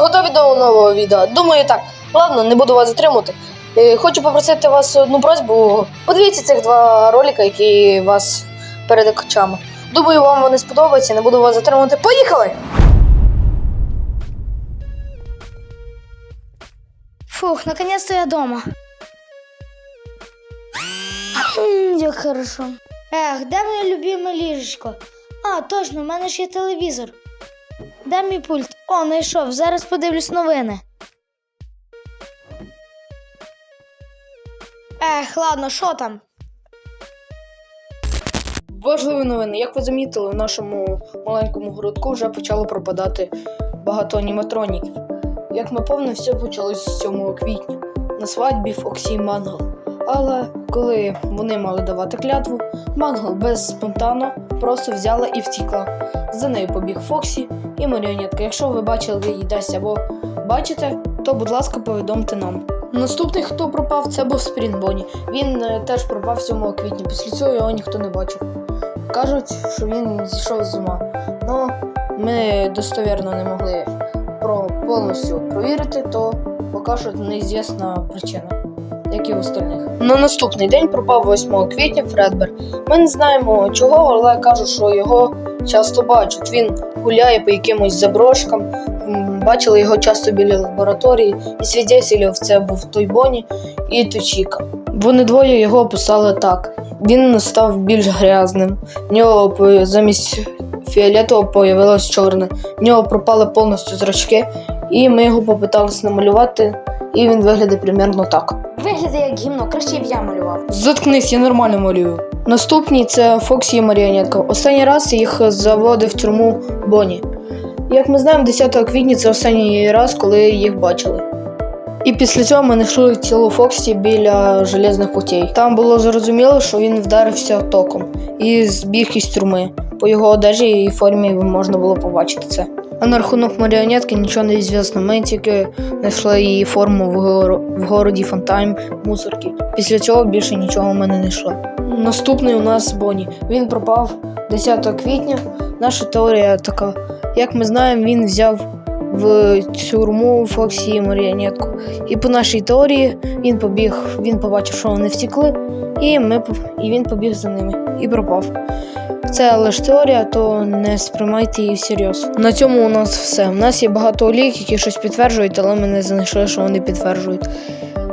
готові до нового відео? Думаю, так. Ладно, не буду вас затримувати. Е, Хочу попросити вас одну просьбу. Подивіться цих два ролика, які вас перед очами. Думаю, вам вони сподобаються, не буду вас затримувати. Поїхали! Фух, наконец-то я дома. Як хорошо. Ех, де моє любиме ліжечко? А, точно, в мене ж є телевізор. Де мій пульт? О, знайшов. Зараз подивлюсь новини. Ех, ладно, що там? Важливі новини. Як ви замітили, в нашому маленькому городку вже почало пропадати багато аніматроніків. Як ми помнимо, все почалося з 7 квітня на свадьбі Фоксі Мангл. Але коли вони мали давати клятву, Мангл без спонтану просто взяла і втікла. За нею побіг Фоксі і маріонетка. Якщо ви бачили її десь або бачите, то будь ласка, повідомте нам. Наступний, хто пропав, це був Спрінбоні. Він е, теж пропав 7 квітня. Після цього його ніхто не бачив. Кажуть, що він зійшов з ума. Ну, ми достовірно не могли про повністю провірити, то поки що неізвісна причина, як і у остальних. На наступний день пропав 8 квітня Фредбер. Ми не знаємо чого, але кажуть, що його часто бачать. Він гуляє по якимось заброшкам. Бачили його часто біля лабораторії, і свідетелів це був той Боні і Точіка. Вони двоє його описали так. Він став більш грязним. В нього замість фіолетового появилось чорне. В нього пропали повністю зрачки, і ми його попиталися намалювати, і він виглядає примерно так. Виглядає як гімно, краще б я малював. Заткнись, я нормально малюю. Наступні це Фоксі і Маріонетка. Останній раз їх заводив в тюрму Бонні. Як ми знаємо, 10 квітня це останній раз, коли їх бачили. І після цього ми знайшли тіло Фоксі біля железних путей. Там було зрозуміло, що він вдарився током і збіг із тюрми. По його одежі і формі можна було побачити це. А на рахунок маріонетки нічого не звісно. Ми тільки знайшли її форму в, горо- в городі Фантайм, мусорки. Після цього більше нічого ми не знайшли. Наступний у нас Бонні. Він пропав 10 квітня. Наша теорія така. Як ми знаємо, він взяв в тюрму Фоксі маріонетку. І по нашій теорії він побіг, він побачив, що вони втекли, і, ми, і він побіг за ними і пропав. Це лише теорія, то не сприймайте її всерйоз. На цьому у нас все. У нас є багато олік, які щось підтверджують, але ми не знайшли, що вони підтверджують.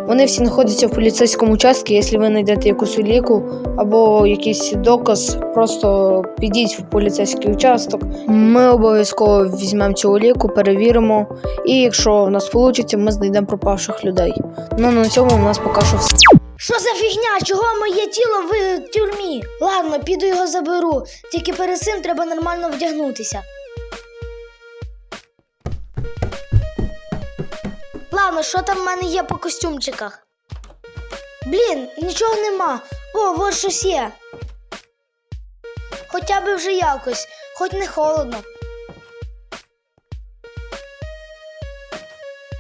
Вони всі знаходяться в поліцейському участку. Якщо ви знайдете якусь уліку або якийсь доказ, просто підіть в поліцейський участок. Ми обов'язково візьмемо цю уліку, перевіримо. І якщо в нас вийде, ми знайдемо пропавших людей. Ну на цьому у нас поки що все. Що за фігня? Чого моє тіло в тюрмі? Ладно, піду його заберу. Тільки перед цим треба нормально вдягнутися. Ладно, що там в мене є по костюмчиках? Блін, нічого нема. О, вот щось є. Хоча б вже якось, хоч не холодно.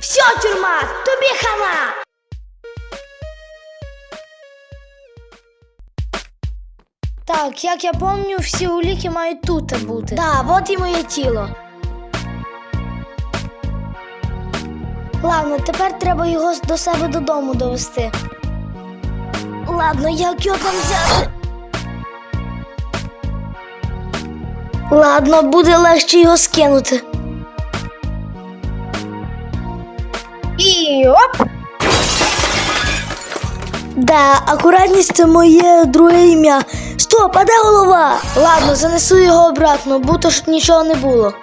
Все, тюрма, тобі хана! Так, як я пам'ятаю, всі уліки мають тут бути. Так, от і моє тіло. Ладно, тепер треба його до себе додому довести. Ладно, як його там взяти? Ладно, буде легше його скинути. І оп! Да, акуратність це моє друге ім'я. Стоп, а де голова? Ладно, занесу його обратно, будто ж нічого не було.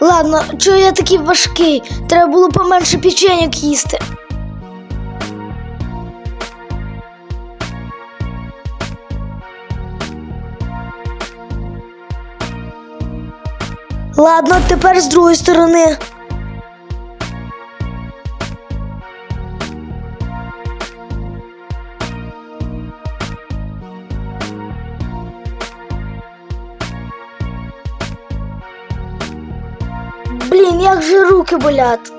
Ладно, чого я такий важкий? Треба було поменше печеньок їсти. Ладно, тепер з другої сторони. Блін, як же руки болять.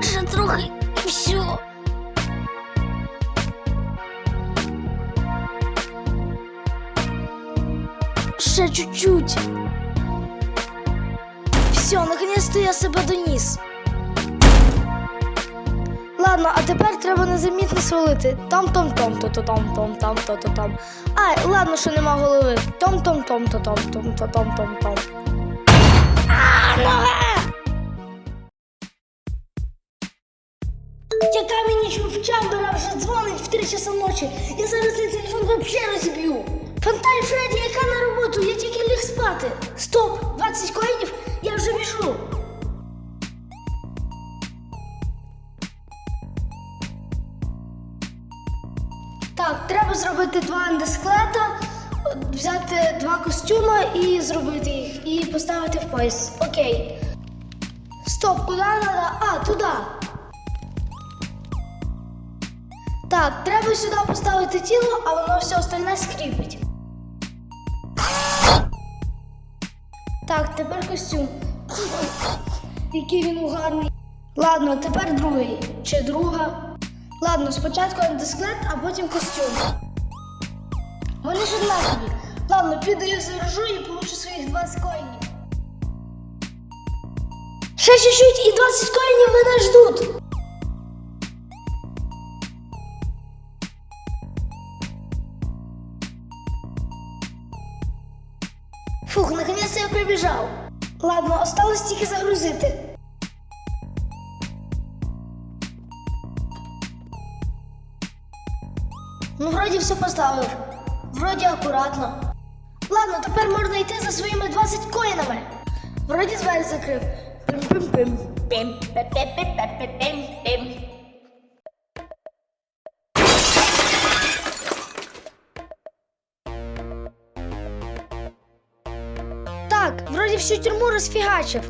Ще трохи і все. Ще чуть-чуть. Все. Наконец-то я себе доніс. Ладно, а тепер треба незамітно свалити. Там том том то то там том там то то там. Ай, ладно, що нема голови. Том нога! Яка мені в Чамбера вже дзвонить в 3 часа ночі. Я зараз цей телефон взагалі розіб'ю. Фонталь Фредді, яка на роботу? Я тільки ліг спати. Стоп! 20 коїнів, я вже біжу. Так, треба зробити два андесклета, взяти два костюма і зробити їх, і поставити в пояс. Окей. Стоп, куди треба? А, туди. Так, треба сюди поставити тіло, а воно все остальне скріпить. Так, тепер костюм. Який він гарний. Ладно, тепер другий. Чи друга. Ладно, спочатку андесклет, а потім костюм. Вони ж однакові. Ладно, піду їх заражу і получу своїх 20 коїнів. Ще чуть-чуть і 20 коїнів мене ждуть. Фух, наконец-то я прибежал. Ладно, осталось тільки загрузити. Ну, вроді все поставив. Вроді акуратно. Ладно, тепер можна йти за своїми 20 коїнами. Вроді двері закрив. Пим-пим-пим. Пим-пе-пе-пе-пе-пим-пим. Так, вроді всю тюрму розфігачив.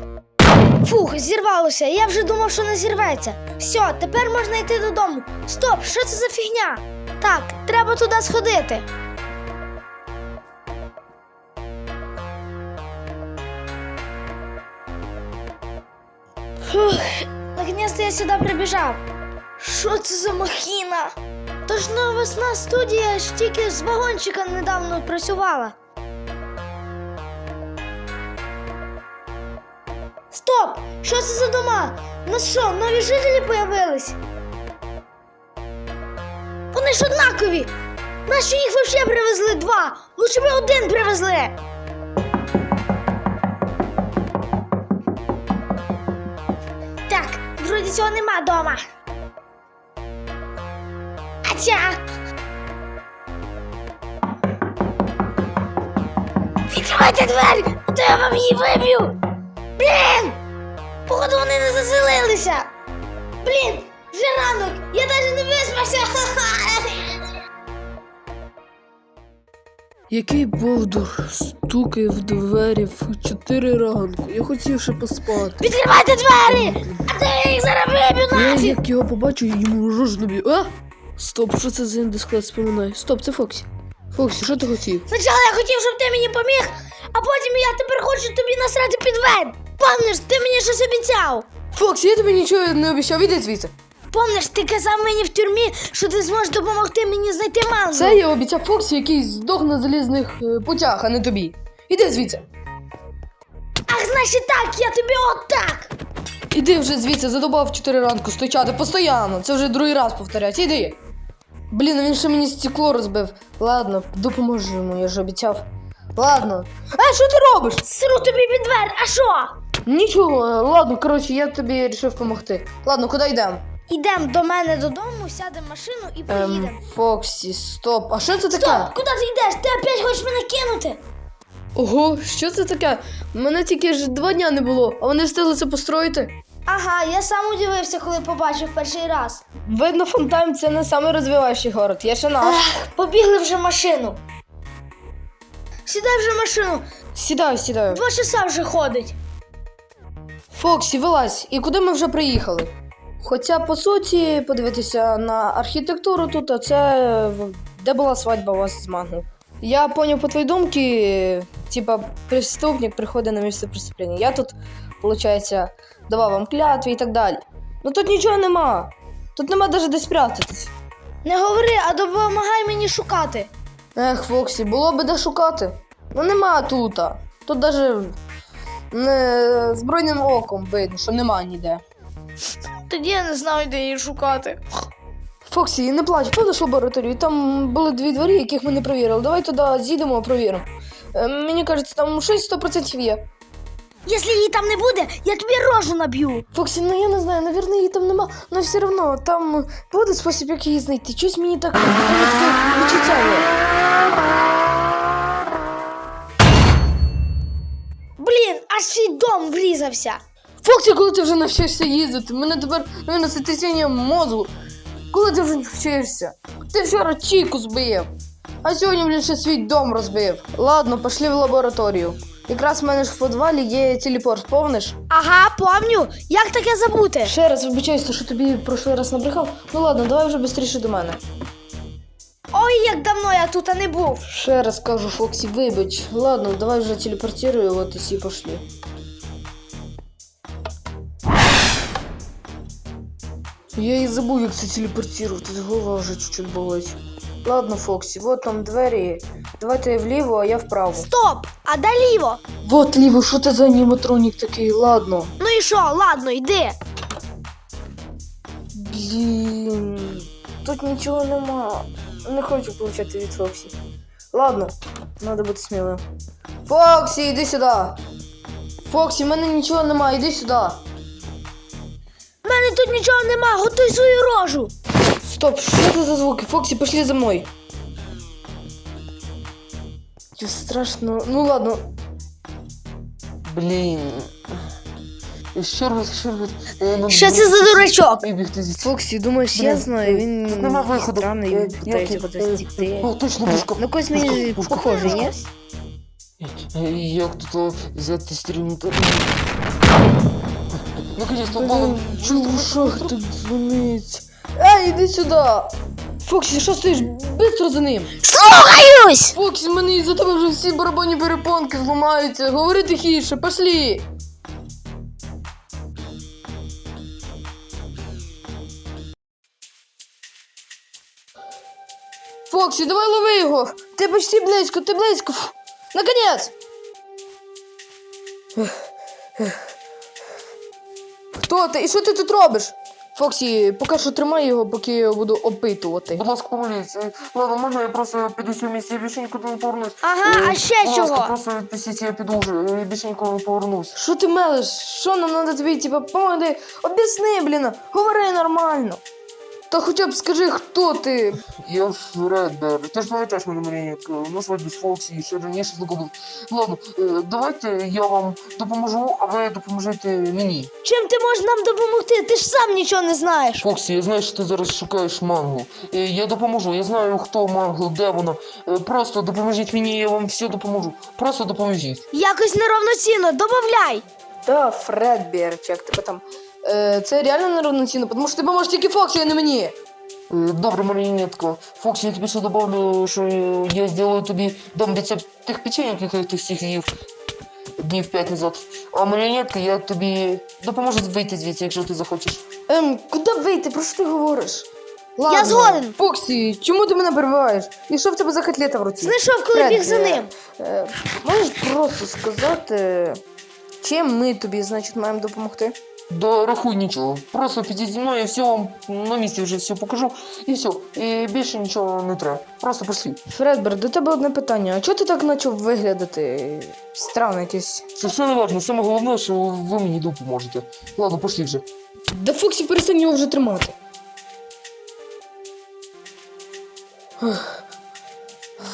Фух, зірвалося. Я вже думав, що не зірветься. Все, тепер можна йти додому. Стоп, що це за фігня? Так, треба туди сходити. Фух, наконец-то я сюди прибіжав. Що це за махіна? Тож новосна студія ж тільки з вагончика недавно працювала. Стоп! Що це за дома? У нас що, нові жителі появились? Вони ж однакові! Нащо їх вообще привезли два? Лучше би один привезли. Вроді цього нема дома. Ача! Відкривайте двері, а то я вам її виб'ю! Блін! Походу вони не заселилися. Блін, вже ранок, я навіть не виспався. Який бовдур стукає в двері в 4 ранку. Я хотів ще поспати. Відкривайте двері! А я їх зараз виб'ю Я як його побачу, я йому рожу наб'ю. А! Стоп, що це за індисклет споминає? Стоп, це Фоксі. Фоксі, що ти хотів? Спочатку я хотів, щоб ти мені поміг, а потім я тепер хочу тобі насрати під двері. Помниш, ти мені щось обіцяв. Фоксі, я тобі нічого не обіцяв, іди звідси. Помниш, ти казав мені в тюрмі, що ти зможеш допомогти мені знайти манзу. Це я обіцяв Фоксі, який здох на залізних е, путях, а не тобі. Іди звідси. Ах, значить так, я тобі отак. Іди вже звідси, задобав в 4 ранку стучати постійно. Це вже другий раз повторять. Іди. Блін, він ще мені стекло розбив. Ладно, допоможу йому, я ж обіцяв. Ладно. А що ти робиш? Сру тобі під двері, а що? Нічого, ладно, коротше, я тобі вирішив допомогти. Ладно, куди йдемо? Ідемо до мене додому, сядемо в машину і поїдемо. Ем, Фоксі, стоп. А що це таке? Стоп, куди ти йдеш? Ти опять хочеш мене кинути? Ого, що це таке? Мене тільки ж два дня не було, а вони встигли це построїти. Ага, я сам удивився, коли побачив перший раз. Видно, Фонтайм це не найрозвиваючий город, є ще наш. Ех, побігли вже в машину. Сідай вже в машину, Сідаю, сідаю. два часа вже ходить. Фоксі, вилазь, і куди ми вже приїхали? Хоча, по суті, подивитися на архітектуру тут, а це е, де була свадьба у вас з Мангу. Я поняв по твоїй думці, типа преступник приходить на місце преступлення. Я тут, виходить, давав вам клятві і так далі. Ну тут нічого нема. Тут нема навіть де спрятатись. Не говори, а допомагай мені шукати. Ех, Фоксі, було би де шукати. Ну нема тут. Тут навіть Не збройним оком видно, що нема ніде. Тоді я не знаю, де її шукати. Фоксі, не плач, подаш лабораторію. Там були дві двері, яких ми не провірили. Давай туди з'їдемо, провіримо. Е, мені кажеться, там щось 100% є. Якщо її там не буде, я тобі рожу наб'ю. Фоксі, ну я не знаю, навірно, її там нема, але все одно там буде спосіб, як її знайти. Щось мені так мені таке відчуття є. Блін, аж свій дом врізався. Фоксі, коли ти вже навчишся їздити? Мене тепер навірно, сотрясіння мозку. Коли ти вже навчишся? Ти вчора чіку збив, а сьогодні, блін, ще свій дом розбив. Ладно, пошли в лабораторію. Якраз в мене ж в підвалі є телепорт, повниш? Ага, помню. Як таке забути? Ще раз вибачаюся, що тобі прошлий раз набрехав. Ну ладно, давай вже швидше до мене. Ой, як давно я тут не був. Ще раз кажу, Фоксі, вибач. Ладно, давай вже телепортирую, от і всі пошли. Я і забув, як це телепортувати, голова вже чуть-чуть болить. Ладно, Фоксі, вот там двері. Давайте вліво, а я вправо. Стоп! А де ліво? Вот ліво, що це за аніматронік такий? Ладно. Ну і що, ладно, йди. Блін, тут нічого нема. Не хочу получати від Фоксі. Ладно, треба бути сміливим. Фоксі, іди сюди. Фоксі, в мене нічого нема, іди сюди. Мене тут нічого нема, готуй свою рожу. Стоп, що це за звуки? Фоксі, пошли за мною. Страшно. Ну ладно. Блін. Ще раз. Е, ну, Що це за дурачок? Звідси. Фоксі, думаєш, я Блін, знаю, він тут нема виходу. странний, Е, він питається як- кудись е. О, точно, пушка. Ну, когось мені похожий, ні? Е, Як тут взяти стрімнути? Наконец-то Блін, шах так дзвонить? Ей, іди сюди! Фоксі, що стоїш? Бистро за ним! Слухаюсь! Фоксі, мене із-за тебе вже всі барабанні перепонки зламаються. Говори тихіше, пошли! Фоксі, давай лови його! Ти почти близько, ти близько! Наконець! Хто ти? І що ти тут робиш? Фоксі, поки що тримай його, поки я його буду опитувати. Будь ласка, помоліться. Ладно, можна я просто піду сьогодні місці, я більше нікуди не повернусь. Ага, Е, а ще будь ласка, чого? просто відпустіть, я піду вже, я більше ніколи не повернусь. Що ти мелиш? Що нам треба тобі, типа, помогти? Об'ясни, блін, говори нормально. Та хоча б скажи, хто ти. Я Фредбер. Ти ж пам'ятаєш мене Марінетка, на свадьбі з Фоксі, ще раніше знайомий. Ладно, е, давайте я вам допоможу, а ви допоможете мені. Чим ти можеш нам допомогти? Ти ж сам нічого не знаєш. Фоксі, я знаю, що ти зараз шукаєш мангу. Е, Я допоможу, я знаю, хто мангл, де вона. Е, Просто допоможіть мені, я вам все допоможу. Просто допоможіть. Якось неравноцінно, добавляй. Та Фредбер, чи як тебе там. Е, це реально неравноцінно, тому що ти поможеш тільки Фоксі, а не мені. Е, Добре, Марінетка. Фоксі, я тобі ще добавлю, що е, я зроблю тобі дам рецепт тих печеньок, яких ти всіх їв днів п'ять назад. А Марінетка, я тобі допоможу вийти звідси, якщо ти захочеш. Ем, куди вийти? Про що ти говориш? Ладно. Я згоден. Фоксі, чому ти мене перебиваєш? І що в тебе за котлета в руці? Знайшов, коли біг за Фредбер, ним. Е, можеш просто сказати, чим ми тобі, значить, маємо допомогти? Да рахуй нічого. Просто підіть зі мною, я все вам на місці вже все покажу. І все. І більше нічого не треба. Просто пошли. Фредбер, до тебе одне питання. А чого ти так почав виглядати? Странно якесь. Це все не важно. Саме головне, що ви мені допоможете. Ладно, пошли вже. Да Фоксі перестань його вже тримати.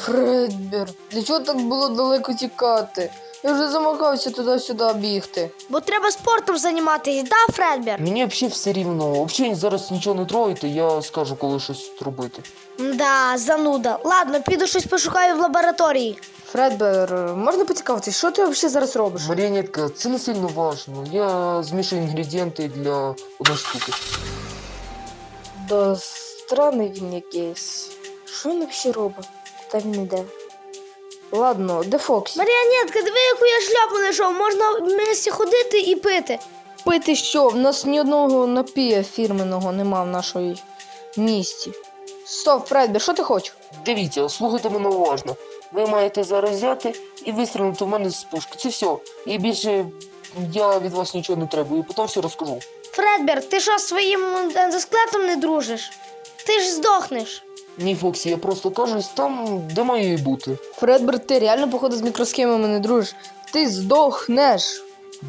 Фредбер, для чого так було далеко тікати? Я вже замахався туди-сюди бігти. Бо треба спортом займатися, да, Фредбер? Мені взагалі все рівно. Взагалі зараз нічого не трогайте, я скажу, коли щось робити. Да, зануда. Ладно, піду щось пошукаю в лабораторії. Фредбер, можна поцікавитись, що ти взагалі зараз робиш? Маріонетка, це не сильно важно. Я змішую інгредієнти для одної штуки. Да странний він якийсь. Що він взагалі робить? Та він іде. Ладно, де Фоксі? Маріонетка, диви, яку я шляпу знайшов. Можна в місті ходити і пити. Пити що? В нас ні одного напія фірменного нема в нашій місті. Стоп, Фредбер, що ти хочеш? Дивіться, слухайте мене уважно. Ви маєте зараз взяти і вистрілити в мене з пушки. Це все. І більше я від вас нічого не треба, і потім все розкажу. Фредбер, ти що з своїм ендосклетом не дружиш? Ти ж здохнеш. Ні, Фоксі, я просто кажусь там, де маю і бути. Фредберт, ти реально, походу, з мікросхемами не дружиш. Ти здохнеш.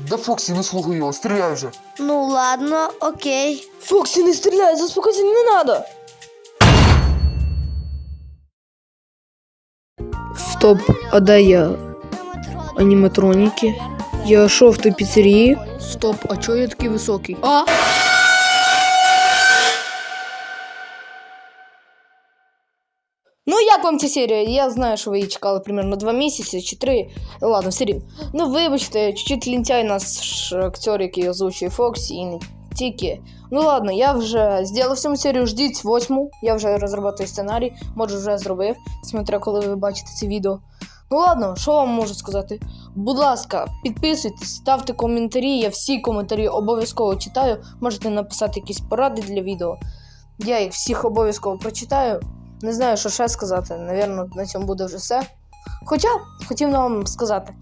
Да Фоксі, не слухай його, стріляй вже. Ну ладно, окей. Фоксі, не стріляй, заспокойся, не надо. Стоп, а де я? Аніматроніки. Я що в той піцерії? Стоп, а чого я такий високий? А? Вам ця серія? Я знаю, що ви її чекали примерно два місяці чи три. Ну, Ладно, все рівно. Ну, вибачте, чуть-чуть лінтяй наш актер, який озвучує Фоксі, і не тільки. Ну ладно, я вже зробив сьому серію, ждіть восьму. Я вже розробив сценарій, може вже зробив, смотря коли ви бачите це відео. Ну ладно, що вам можу сказати? Будь ласка, підписуйтесь, ставте коментарі. Я всі коментарі обов'язково читаю. Можете написати якісь поради для відео. Я їх всіх обов'язково прочитаю. Не знаю, що ще сказати. Навірно, на цьому буде вже все. Хоча хотів вам сказати,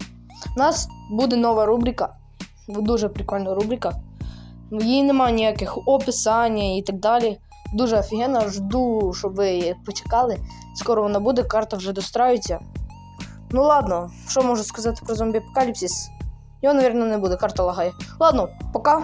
у нас буде нова рубрика. Дуже прикольна рубрика. Її немає ніяких описання і так далі. Дуже офігенно, жду, щоб ви почекали. Скоро вона буде, карта вже достраюється. Ну ладно, що можу сказати про зомбі апокаліпсис? Його, мабуть, не буде, карта лагає. Ладно, пока.